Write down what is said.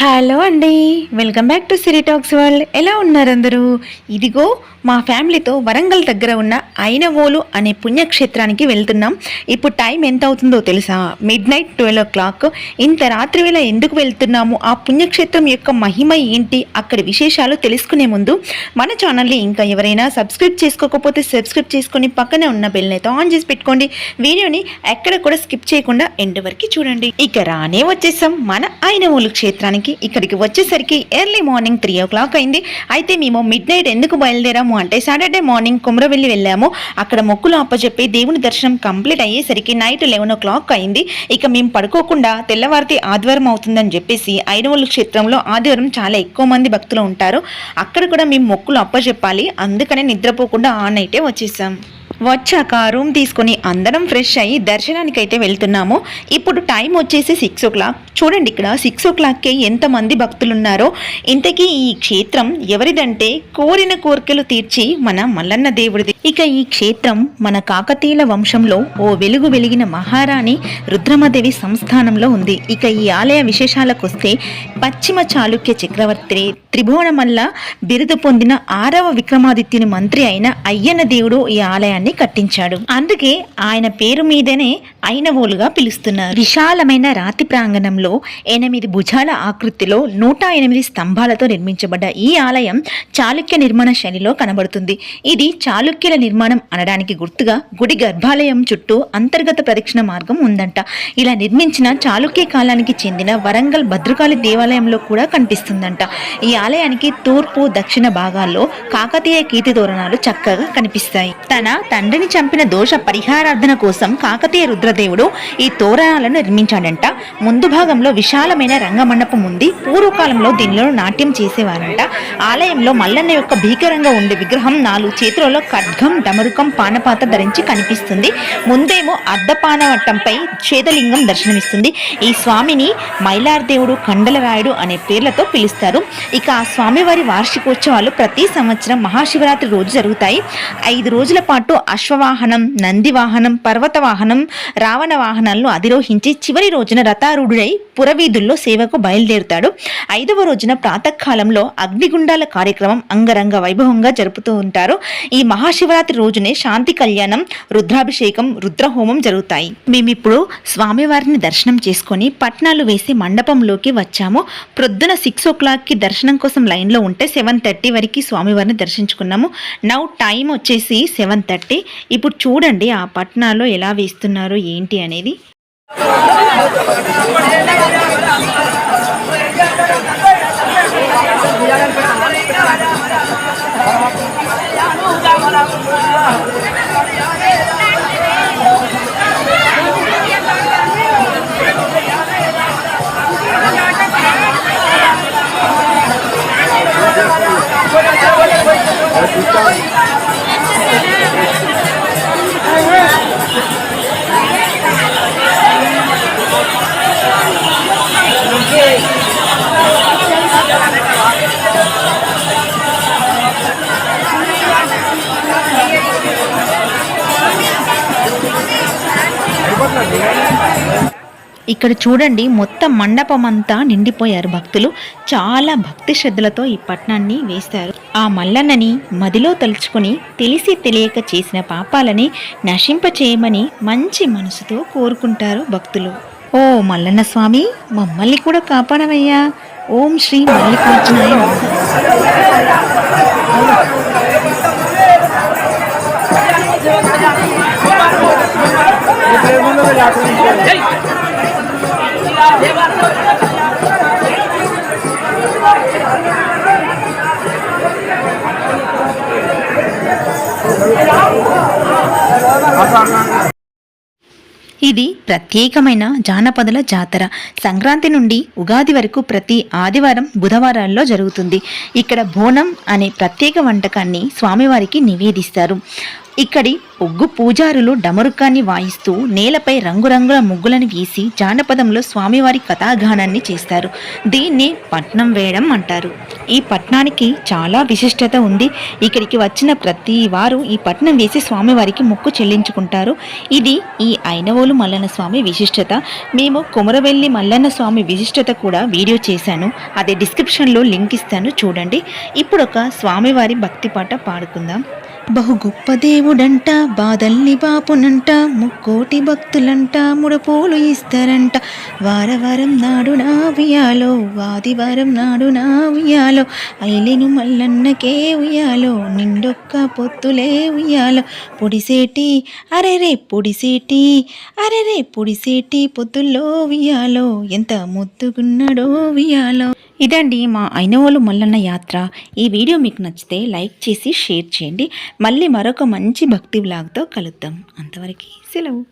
Hello అండి. Welcome back to Siri talks world ఎలా ఉన్నారు అందరూ ఇదిగో మా ఫ్యామిలీతో వరంగల్ దగ్గర ఉన్న ఐనవోలు అనే పుణ్యక్షేత్రానికి వెళ్తున్నాం. ఇప్పుడు టైం ఎంత అవుతుందో తెలుసా? Midnight twelve o'clock ఇంత రాత్రి వేళ ఎందుకు వెళ్తున్నాము? ఆ పుణ్యక్షేత్రం యొక్క మహిమ ఏంటి? అక్కడి విశేషాలు తెలుసుకునే ముందు మన ఛానల్ని ఇంకా ఎవరైనా సబ్స్క్రైబ్ చేసుకోకపోతే సబ్స్క్రైబ్ చేసుకొని పక్కనే ఉన్న బెల్ని అయితే ఆన్ చేసి పెట్టుకోండి. వీడియోని ఎక్కడ కూడా స్కిప్ చేయకుండా ఎండ్ వరకు చూడండి. ఇక రానే వచ్చేసాం మన ఐనవోలు క్షేత్రానికి. ఇక్కడికి వచ్చేసరికి early morning three o'clock అయింది. అయితే మేము మిడ్ నైట్ ఎందుకు బయలుదేరాము అంటే సాటర్డే మార్నింగ్ కుమ్రవెల్లి వెళ్ళాము. అక్కడ మొక్కులు అప్పచెప్పి దేవుని దర్శనం కంప్లీట్ అయ్యేసరికి నైట్ లెవెన్ ఓ క్లాక్ అయింది. ఇక మేము పడుకోకుండా తెల్లవారితే ఆదివారం అవుతుందని చెప్పేసి ఐనవోలు క్షేత్రంలో ఆదివారం చాలా ఎక్కువ మంది భక్తులు ఉంటారు. అక్కడ కూడా మేము మొక్కులు అప్పచెప్పాలి అందుకనే నిద్రపోకుండా ఆ నైటే వచ్చేసాం. వచ్చాక రూమ్ తీసుకొని అందరం ఫ్రెష్ అయ్యి దర్శనానికి అయితే వెళ్తున్నాము. ఇప్పుడు టైం వచ్చేసి సిక్స్ ఓ క్లాక్. చూడండి ఇక్కడ సిక్స్ ఓ క్లాక్కే ఎంతమంది భక్తులు ఉన్నారో ఇంతకీ ఈ క్షేత్రం ఎవరిదంటే కోరిన కోరికలు తీర్చి మన మల్లన్న దేవుడిది ఇక ఈ క్షేత్రం మన కాకతీయుల వంశంలో ఓ వెలుగు వెలిగిన మహారాణి రుద్రమదేవి సంస్థానంలో ఉంది. ఇక ఈ ఆలయ విశేషాలకు వస్తే పశ్చిమ చాళుక్య చక్రవర్తి త్రిభువనమల్ల బిరుదు పొందిన ఆరవ విక్రమాదిత్యుని మంత్రి అయిన అయ్యన్న దేవుడు ఈ ఆలయాన్ని కట్టించాడు. అందుకే ఆయన పేరు మీదనే అయినవోలుగా పిలుస్తున్నారు. విశాలమైన రాతి ప్రాంగణంలో ఎనిమిది భుజాల ఆకృతిలో నూట ఎనిమిది స్తంభాలతో నిర్మించబడ్డ ఈ ఆలయం చాళుక్య నిర్మాణ శైలిలో కనబడుతుంది. ఇది చాళుక్య మందిర నిర్మాణం అనడానికి గుర్తుగా గుడి గర్భాలయం చుట్టూ అంతర్గత ప్రదక్షిణ మార్గం ఉందంట. ఇలా నిర్మించిన చాళుక్య కాలానికి చెందిన వరంగల్ భద్రకాళి దేవాలయంలో కూడా కనిపిస్తుందంట. ఈ ఆలయానికి తూర్పు దక్షిణ భాగాల్లో కాకతీయ కీర్తి తోరణాలు చక్కగా కనిపిస్తాయి. తన తండ్రిని చంపిన దోష పరిహారార్థన కోసం కాకతీయ రుద్రదేవుడు ఈ తోరణాలను నిర్మించాడంట. ముందు భాగంలో విశాలమైన రంగమండపం ఉంది. పూర్వకాలంలో దీనిలో నాట్యం చేసేవారంట. ఆలయంలో మల్లన్న యొక్క భీకరంగా ఉండే విగ్రహం నాలుగు చేతులలో ఖడ్గం డమరుకం పానపాత ధరించి కనిపిస్తుంది. ముందేమో అద్దపానవట్టంపై చేదలింగం దర్శనమిస్తుంది. ఈ స్వామిని మైలార్దేవుడు కండలరాయుడు అనే పేర్లతో పిలుస్తారు. ఇక ఆ స్వామివారి వార్షికోత్సవాలు ప్రతి సంవత్సరం మహాశివరాత్రి రోజు జరుగుతాయి. ఐదు రోజుల పాటు అశ్వవాహనం నంది వాహనం పర్వత వాహనం రావణ వాహనాలను అధిరోహించి చివరి రోజున రథారూఢుడై పురవీధుల్లో సేవకు బయలుదేరుతాడు. ఐదవ రోజున ప్రాతకాలంలో అగ్నిగుండాల కార్యక్రమం అంగరంగ వైభవంగా జరుపుతూ ఉంటారు. ఈ మహాశివరాత్రి రోజునే శాంతి కళ్యాణం రుద్రాభిషేకం రుద్రహోమం జరుగుతాయి. మేమిప్పుడు స్వామివారిని దర్శనం చేసుకొని పట్నాలు వేసి మండపంలోకి వచ్చాము. ప్రొద్దున సిక్స్ ఓ క్లాక్కి దర్శనం కోసం లైన్లో ఉంటే సెవెన్ థర్టీ వరకు స్వామివారిని దర్శించుకున్నాము. నౌ టైం వచ్చేసి సెవెన్ థర్టీ. ఇప్పుడు చూడండి ఆ పట్నాలో ఎలా వేస్తున్నారు ఏంటి అనేది. Thank you. ఇక్కడ చూడండి మొత్తం మండపం అంతా నిండిపోయారు భక్తులు. చాలా భక్తి శ్రద్ధలతో ఈ పట్నాన్ని వేస్తారు ఆ మల్లన్నని మదిలో తలుచుకుని తెలిసి తెలియక చేసిన పాపాలని నశింప చేయమని మంచి మనసుతో కోరుకుంటారు భక్తులు. ఓ మల్లన్న స్వామి మమ్మల్ని కూడా కాపాడవయ్యా. ఓం శ్రీ మల్లికార్జునాయ Hey! ఇది ప్రత్యేకమైన జానపదుల జాతర. సంక్రాంతి నుండి ఉగాది వరకు ప్రతి ఆదివారం బుధవారాల్లో జరుగుతుంది. ఇక్కడ బోనం అనే ప్రత్యేక వంటకాన్ని స్వామివారికి నివేదిస్తారు. ఇక్కడి ఒగ్గు పూజారులు డమరుకాన్ని వాయిస్తూ నేలపై రంగురంగుల ముగ్గులను గీసి జానపదంలో స్వామివారి కథాగానాన్ని చేస్తారు. దీన్ని పట్నం వేయడం అంటారు. ఈ పట్నానికి చాలా విశిష్టత ఉంది. ఇక్కడికి వచ్చిన ప్రతి వారు ఈ పట్నం వేసి స్వామివారికి మొక్కు చెల్లించుకుంటారు. ఇది ఈ ఐనవోలు మల్లన్న స్వామి విశిష్టత. మేము కుమరవెల్లి మల్లన్న స్వామి విశిష్టత కూడా వీడియో చేశాను. అదే డిస్క్రిప్షన్లో లింక్ ఇస్తాను చూడండి. ఇప్పుడు ఒక స్వామివారి భక్తి పాట పాడుకుందాం. బహు గొప్ప దేవుడంట బాధల్ని బాపునంట ముక్కోటి భక్తులంట ముడపూలు ఇస్తారంట వారవారం నాడు నా ఉయ్యాలో ఆదివారం నాడు నా ఉయ్యాలో ఐలెను మల్లన్నకే ఉయ్యాలో నిండొక్క పొత్తులే ఉయ్యాలో. పొడిసేటి అరెరే పొడిసేటి అరెరే పొడిసేటి పొత్తుల్లో ఉయ్యాలో ఎంత ముద్దుగున్నాడో ఉయ్యాలో. ఇదండి మా ఐనవోలు మల్లన్న యాత్ర. ఈ వీడియో మీకు నచ్చితే లైక్ చేసి షేర్ చేయండి. మళ్ళీ మరొక మంచి భక్తి బ్లాగ్తో కలుద్దాం. అంతవరకు సెలవు.